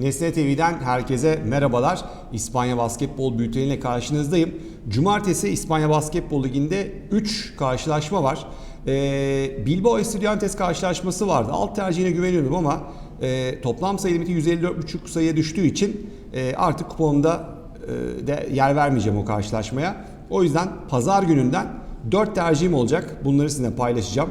Nesne TV'den herkese merhabalar. İspanya Basketbol Bülteni'yle karşınızdayım. Cumartesi İspanya Basketbol Ligi'nde 3 karşılaşma var. Ee, Bilbao Estudiantes karşılaşması vardı. Alt tercihine güveniyordum ama e, toplam sayı limiti 154,5 sayıya düştüğü için e, artık kuponumda e, de yer vermeyeceğim o karşılaşmaya. O yüzden pazar gününden 4 tercihim olacak. Bunları sizinle paylaşacağım.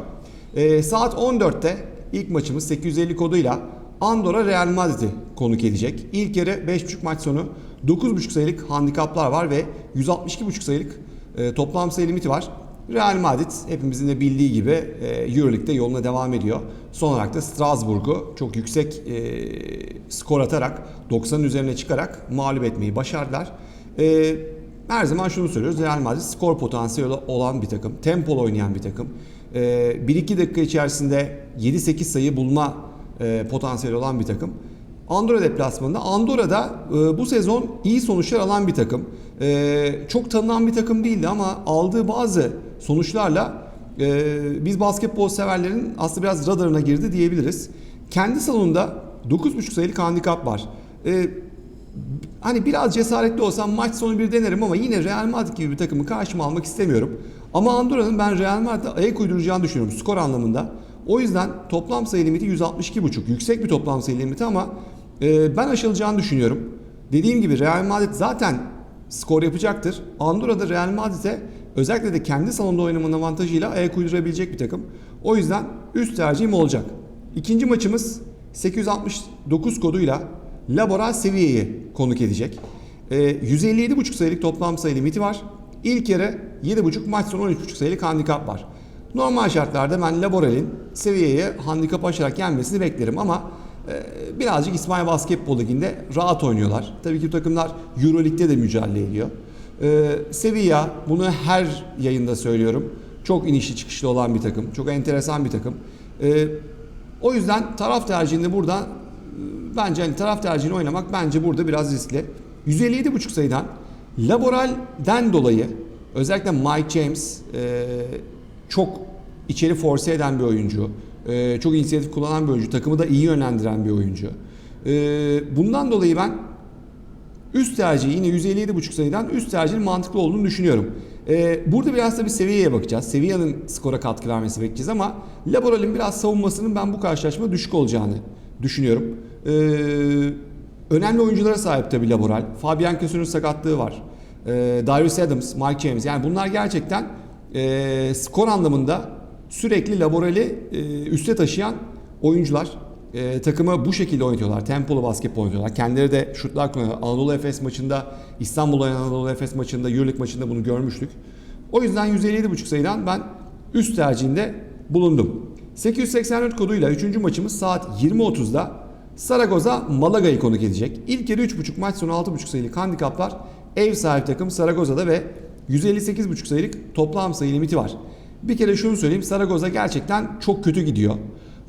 E, saat 14'te ilk maçımız 850 koduyla Andorra Real Madrid'i konuk edecek. İlk yarı 5.5 maç sonu 9.5 sayılık handikaplar var ve 162.5 sayılık e, toplam sayı limiti var. Real Madrid hepimizin de bildiği gibi e, Euroleague'de yoluna devam ediyor. Son olarak da Strasbourg'u çok yüksek e, skor atarak 90'ın üzerine çıkarak mağlup etmeyi başardılar. E, her zaman şunu söylüyoruz. Real Madrid skor potansiyeli olan bir takım. Tempolu oynayan bir takım. E, 1-2 dakika içerisinde 7-8 sayı bulma e, potansiyeli olan bir takım. Andorra deplasmanında. Andorra'da e, bu sezon iyi sonuçlar alan bir takım. E, çok tanınan bir takım değildi ama aldığı bazı sonuçlarla e, biz basketbol severlerin aslında biraz radarına girdi diyebiliriz. Kendi salonunda 9.5 sayılık handikap var. E, hani biraz cesaretli olsam maç sonu bir denerim ama yine Real Madrid gibi bir takımı karşıma almak istemiyorum. Ama Andorra'nın ben Real Madrid'e ayak uyduracağını düşünüyorum skor anlamında. O yüzden toplam sayı limiti 162.5. Yüksek bir toplam sayı limiti ama e, ben aşılacağını düşünüyorum. Dediğim gibi Real Madrid zaten skor yapacaktır. Andorra'da Real Madrid'e özellikle de kendi salonda oynamanın avantajıyla ayak uydurabilecek bir takım. O yüzden üst tercihim olacak. İkinci maçımız 869 koduyla Laboral Sevilla'yı konuk edecek. E, 157.5 sayılık toplam sayı limiti var. İlk yarı 7.5 maç sonu 13.5 sayılık handikap var. Normal şartlarda ben Laboral'in Sevilla'yı handikap aşarak yenmesini beklerim ama e, birazcık İspanya Basketbol Ligi'nde rahat oynuyorlar. Tabii ki bu takımlar Euroleague'de de mücadele ediyor. E, Sevilla bunu her yayında söylüyorum. Çok inişli çıkışlı olan bir takım. Çok enteresan bir takım. E, o yüzden taraf tercihinde burada e, bence hani taraf tercihini oynamak bence burada biraz riskli. 157.5 sayıdan Laboral'den dolayı özellikle Mike James e, çok içeri force eden bir oyuncu. E, çok inisiyatif kullanan bir oyuncu. Takımı da iyi yönlendiren bir oyuncu. E, bundan dolayı ben üst tercihi yine 157.5 sayıdan üst tercihin mantıklı olduğunu düşünüyorum. E, burada biraz da bir seviyeye bakacağız. Sevilla'nın skora katkı vermesi bekleyeceğiz ama Laboral'in biraz savunmasının ben bu karşılaşmada düşük olacağını düşünüyorum. Önemli oyunculara sahip tabii Laboral. Fabian Kösünün sakatlığı var. E, Darius Adams, Mike James yani bunlar gerçekten e, skor anlamında sürekli Laboral'i e, üste taşıyan oyuncular. E, takımı bu şekilde oynatıyorlar. Tempolu basketbol oynatıyorlar. Kendileri de şutlar kullanıyorlar. Anadolu Efes maçında, İstanbul Anadolu Efes maçında, Euroleague maçında bunu görmüştük. O yüzden 157.5 sayıdan ben üst tercihinde bulundum. 884 koduyla 3. maçımız saat 20.30'da Saragoza Malaga'yı konuk edecek. İlk yarı 3.5 maç sonu 6.5 sayılık handikaplar ev sahibi takım Saragoza'da ve 158.5 sayılık toplam sayı limiti var. Bir kere şunu söyleyeyim Saragoza gerçekten çok kötü gidiyor.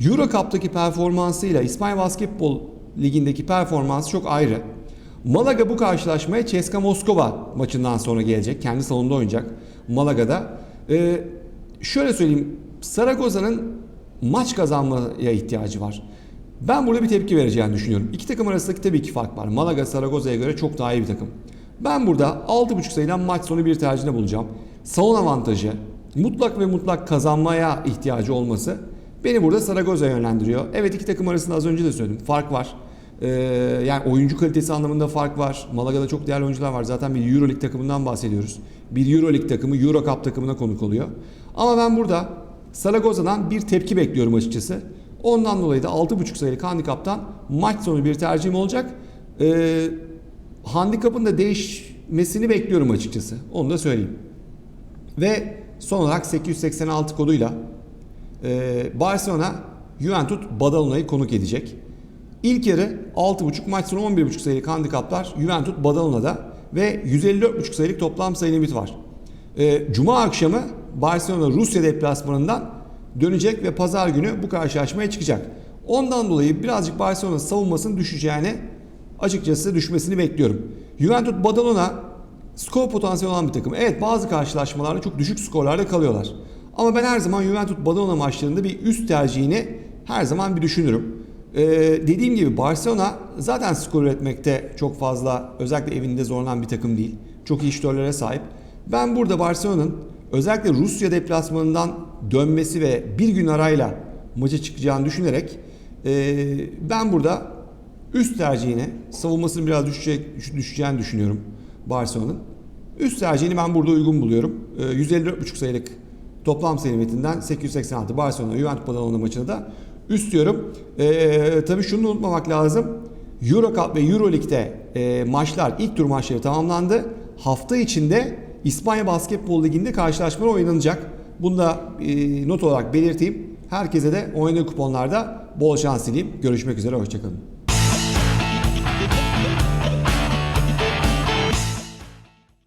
Euro Cup'taki performansıyla İspanya Basketbol Ligi'ndeki performansı çok ayrı. Malaga bu karşılaşmaya CSKA Moskova maçından sonra gelecek. Kendi salonunda oynayacak Malaga'da. Ee, şöyle söyleyeyim. Saragoza'nın maç kazanmaya ihtiyacı var. Ben burada bir tepki vereceğini düşünüyorum. İki takım arasındaki tabii ki fark var. Malaga Saragoza'ya göre çok daha iyi bir takım. Ben burada 6.5 sayıdan maç sonu bir tercihine bulacağım. Salon avantajı, mutlak ve mutlak kazanmaya ihtiyacı olması beni burada Saragoza'ya yönlendiriyor. Evet iki takım arasında az önce de söyledim. Fark var. Ee, yani oyuncu kalitesi anlamında fark var. Malaga'da çok değerli oyuncular var. Zaten bir Euroleague takımından bahsediyoruz. Bir Euroleague takımı Euro Cup takımına konuk oluyor. Ama ben burada Saragoza'dan bir tepki bekliyorum açıkçası. Ondan dolayı da 6.5 sayılık handikaptan maç sonu bir tercihim olacak. Ee, handikapın da değişmesini bekliyorum açıkçası. Onu da söyleyeyim. Ve son olarak 886 koduyla e, Barcelona Juventus Badalona'yı konuk edecek. İlk yarı 6.5 maç sonu 11.5 sayılık handikaplar Juventus Badalona'da ve 154.5 sayılık toplam sayı limit var. E, Cuma akşamı Barcelona Rusya deplasmanından dönecek ve pazar günü bu karşılaşmaya çıkacak. Ondan dolayı birazcık Barcelona savunmasının düşeceğini açıkçası düşmesini bekliyorum. Juventus Badalona skor potansiyeli olan bir takım. Evet bazı karşılaşmalarda çok düşük skorlarda kalıyorlar. Ama ben her zaman Juventus Badalona maçlarında bir üst tercihini her zaman bir düşünürüm. Ee, dediğim gibi Barcelona zaten skor üretmekte çok fazla özellikle evinde zorlanan bir takım değil. Çok iyi şutörlere sahip. Ben burada Barcelona'nın özellikle Rusya deplasmanından dönmesi ve bir gün arayla maça çıkacağını düşünerek ee, ben burada üst tercihine savunmasının biraz düşecek, düşeceğini düşünüyorum Barcelona'nın. Üst tercihini ben burada uygun buluyorum. Ee, 154,5 sayılık toplam serimetinden 886 Barcelona Juventus Badalona maçını da üst diyorum. Ee, tabii şunu unutmamak lazım. Euro Cup ve Euro Lig'de e, maçlar, ilk tur maçları tamamlandı. Hafta içinde İspanya Basketbol Ligi'nde karşılaşmalar oynanacak. Bunu da e, not olarak belirteyim. Herkese de oynadığı kuponlarda bol şans dileyim. Görüşmek üzere, hoşçakalın.